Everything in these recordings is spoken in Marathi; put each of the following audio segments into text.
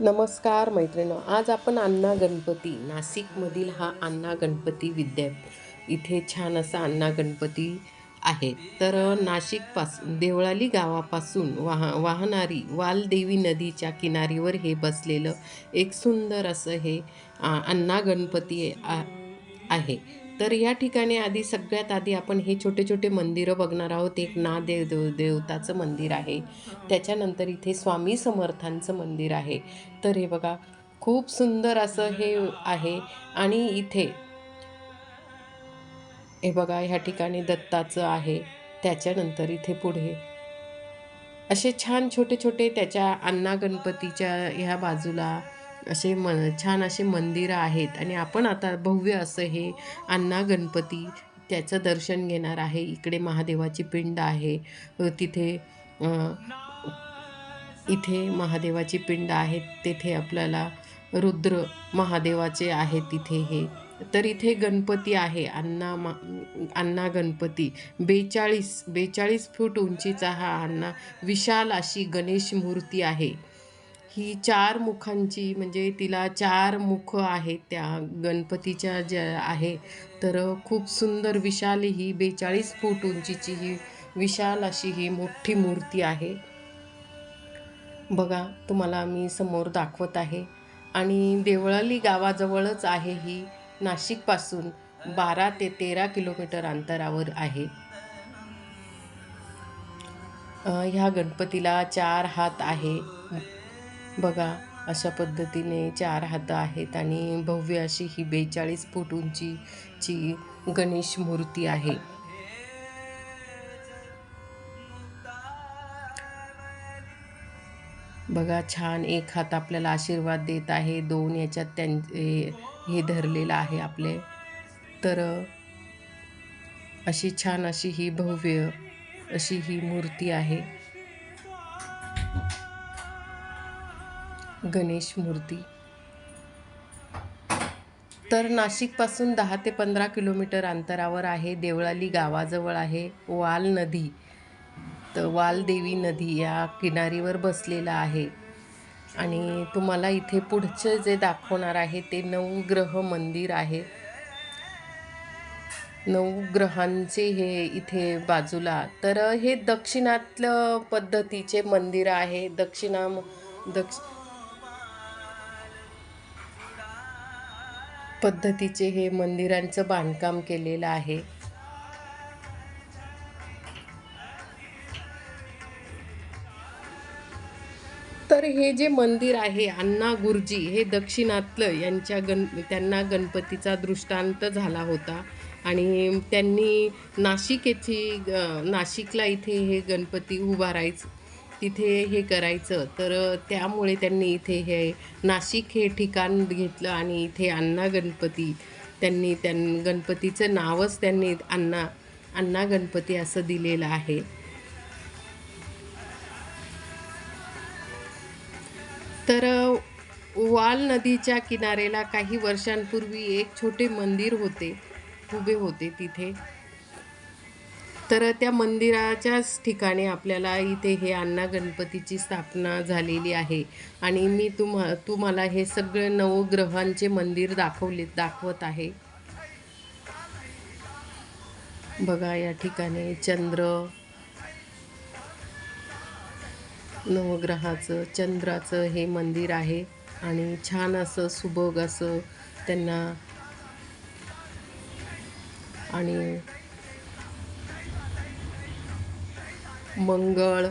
नमस्कार मैत्रिणी आज आपण अण्णा गणपती नाशिकमधील हा अण्णा गणपती विद्यापीठ इथे छान असा अण्णा गणपती आहे. तर नाशिकपासून देवळाली गावापासून वाह वाहणारी वालदेवी नदीच्या किनारीवर हे बसलेलं एक सुंदर असं हे अण्णा गणपती आ- आहे. तर या ठिकाणी आधी सगळ्यात आधी आपण हे छोटे छोटे मंदिरं बघणार आहोत. एक नादेव देव देवताचं मंदिर आहे. त्याच्यानंतर इथे स्वामी समर्थांचं मंदिर आहे. तर हे बघा खूप सुंदर असं हे आहे. आणि इथे हे बघा ह्या ठिकाणी दत्ताचं आहे. त्याच्यानंतर इथे पुढे असे छान छोटे छोटे त्याच्या अण्णा गणपतीच्या ह्या बाजूला असे म छान असे मंदिरं आहेत आणि आपण आता भव्य असं हे अण्णा गणपती त्याचं दर्शन घेणार आहे. इकडे महादेवाची पिंड आहे. तिथे इथे महादेवाची पिंड आहे. तेथे आपल्याला रुद्र महादेवाचे आहे तिथे हे. तर इथे गणपती आहे. अण्णा मा अण्णा गणपती. बेचाळीस बेचाळीस फूट उंचीचा हा अण्णा विशाल अशी गणेश मूर्ती आहे. ही चार मुखांची म्हणजे तिला चार मुख आहेत त्या गणपतीच्या ज्या आहे तर खूप सुंदर विशाल ही बेचाळीस फूट उंचीची ही विशाल अशी ही मोठी मूर्ती आहे. बघा तुम्हाला मी समोर दाखवत आहे. आणि देवळाली गावाजवळच आहे ही नाशिकपासून बारा ते तेरा किलोमीटर अंतरावर आहे. ह्या गणपतीला चार हात आहे. बघा अशा पद्धतीने चार हात आहेत आणि भव्य अशी ही बेचाळीस फूट उंचीची गणेश मूर्ती आहे. बघा छान एक हात आपल्याला आशीर्वाद देत आहे. दोन याच्यात त्यां हे धरलेलं आहे आपले. तर अशी छान अशी ही भव्य अशी ही मूर्ती आहे. गणेश मूर्ती. तर नाशिकपासून दहा ते पंधरा किलोमीटर अंतरावर आहे. देवळाली गावाजवळ आहे. वाल नदी. तर वालदेवी नदी या किनारीवर बसलेला आहे. आणि तुम्हाला इथे पुढचं जे दाखवणार आहे ते नवग्रह मंदिर आहे. नवग्रहांचे हे इथे बाजूला. तर हे दक्षिणातलं पद्धतीचे मंदिर आहे. दक्षिणा दक्ष पद्धतीचे हे मंदिरांचं बांधकाम केलेलं आहे. तर हे जे मंदिर आहे अण्णा गुरुजी हे दक्षिणातलं यांच्या गण त्यांना गणपतीचा दृष्टांत झाला होता. आणि त्यांनी नाशिक येथे नाशिकला इथे हे गणपती उभारायचं तिथे हे करायचं. तर त्यामुळे त्यांनी इथे हे नाशिक हे ठिकाण घेतलं आणि इथे अण्णा गणपती त्यांनी त्यां गणपतीचं नावच त्यांनी अण्णा अण्णा गणपती असं दिलेलं आहे. तर वाल नदीच्या किनारेला काही वर्षांपूर्वी एक छोटे मंदिर होते उभे होते तिथे. तर त्या मंदिराच्याच ठिकाणी आपल्याला इथे हे अण्णा गणपतीची स्थापना झालेली आहे. आणि मी तुम्हा तुम्हाला हे सगळे नवग्रहांचे मंदिर दाखवले दाखवत आहे. बघा या ठिकाणी चंद्र नवग्रहाचं चंद्राचं हे मंदिर आहे. आणि छान असं सुबोग असं त्यांना आणि मंगळ.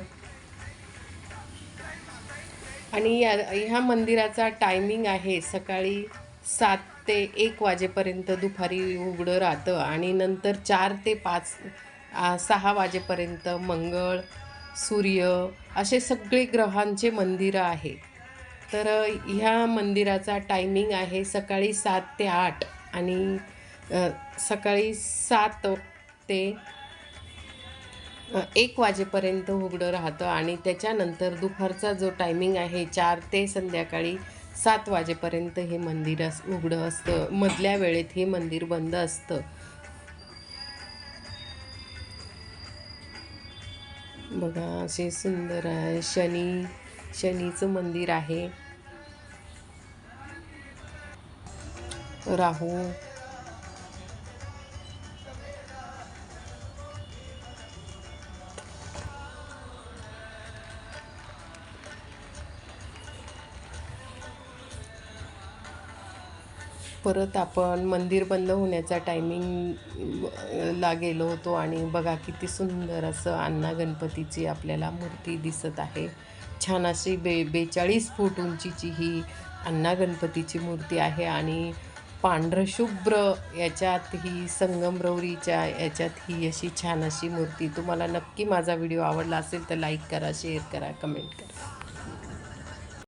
आणि या ह्या मंदिराचा टायमिंग आहे सकाळी सात ते एक वाजेपर्यंत दुपारी उघडं राहतं आणि नंतर चार ते पाच सहा वाजेपर्यंत मंगळ सूर्य असे सगळे ग्रहांचे मंदिरं आहे. तर ह्या मंदिराचा टायमिंग आहे सकाळी सात ते आठ आणि सकाळी सात ते एक वाजेपर्यंत उघडं राहतं आणि त्याच्यानंतर दुपारचा जो टायमिंग आहे चार ते संध्याकाळी सात वाजेपर्यंत हे मंदिर अस उघडं असतं. मधल्या वेळेत हे मंदिर बंद असतं. बघा असे सुंदर आहे. शनी शनीचं मंदिर आहे. राहू. परत आपण मंदिर बंद होण्याचा टायमिंग ला गेलो होतो आणि बघा किती सुंदर असं अण्णा गणपतीची आपल्याला मूर्ती दिसत आहे. छान अशी बे बेचाळीस फूट उंचीची ही अण्णा गणपतीची मूर्ती आहे आणि पांढरं शुभ्र याच्यात ही संगमरवरीच्या याच्यात ही अशी छान अशी मूर्ती. तुम्हाला नक्की माझा व्हिडिओ आवडला असेल तर लाईक करा शेअर करा कमेंट करा.